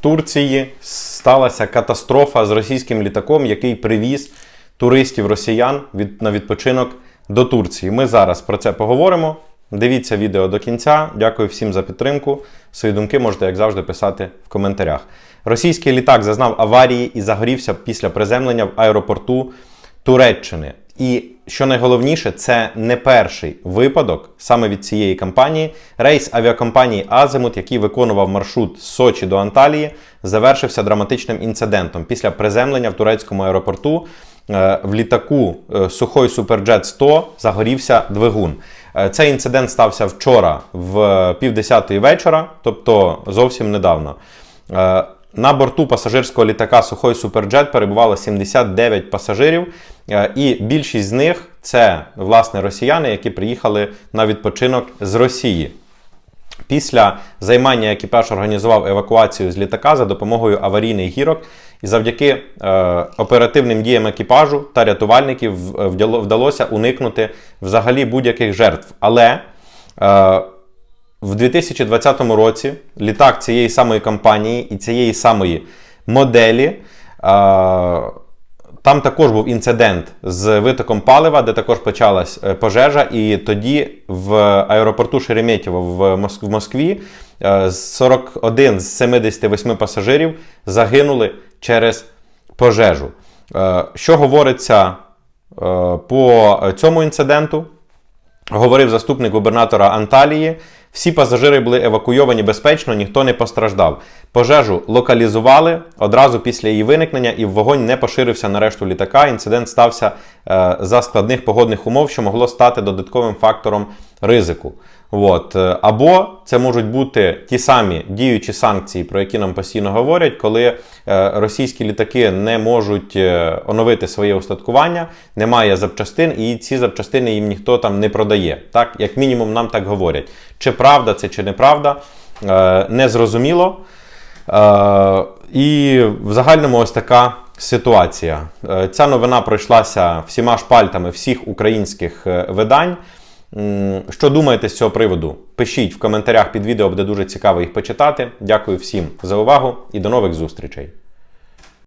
Турції сталася катастрофа з російським літаком, який привіз туристів росіян від, на відпочинок до Турції. Ми зараз про це поговоримо. Дивіться відео до кінця. Дякую всім за підтримку. Свої думки можете, як завжди, писати в коментарях. Російський літак зазнав аварії і загорівся після приземлення в аеропорту Туреччини. І що найголовніше, це не перший випадок саме від цієї компанії. Рейс авіакомпанії Азимут, який виконував маршрут з Сочі до Анталії, завершився драматичним інцидентом. Після приземлення в турецькому аеропорту е, в літаку е, Сухой Суперджет 100 загорівся двигун. Е, Цей інцидент стався вчора в півдесятої вечора, тобто зовсім недавно. Е, На борту пасажирського літака Сухой Суперджет перебувало 79 пасажирів, е, і більшість з них це власне росіяни, які приїхали на відпочинок з Росії. Після займання екіпаж організував евакуацію з літака за допомогою аварійних гірок, і завдяки е, оперативним діям екіпажу та рятувальників вдалося уникнути взагалі будь-яких жертв. Але е, в 2020 році літак цієї самої компанії і цієї самої моделі. е, там також був інцидент з витоком палива, де також почалась е, пожежа, і тоді в аеропорту Шереметьєво в Москві е, 41 з 78 пасажирів загинули через пожежу. Е, Що говориться е, по цьому інциденту? Говорив заступник губернатора Анталії. Всі пасажири були евакуйовані безпечно, ніхто не постраждав. Пожежу локалізували одразу після її виникнення, і вогонь не поширився на решту літака. Інцидент стався е, за складних погодних умов, що могло стати додатковим фактором ризику. От. е, Або це можуть бути ті самі діючі санкції, про які нам постійно говорять, коли е, російські літаки не можуть е, оновити своє устаткування, немає запчастин, і ці запчастини їм ніхто там не продає. Так, як мінімум, нам так говорять. Чи правда це, чи неправда, е, незрозуміло. Е, І в загальному ось така ситуація. Е, Ця новина пройшлася всіма шпальтами всіх українських видань. Що думаєте з цього приводу? Пишіть в коментарях під відео, буде дуже цікаво їх почитати. Дякую всім за увагу і до нових зустрічей.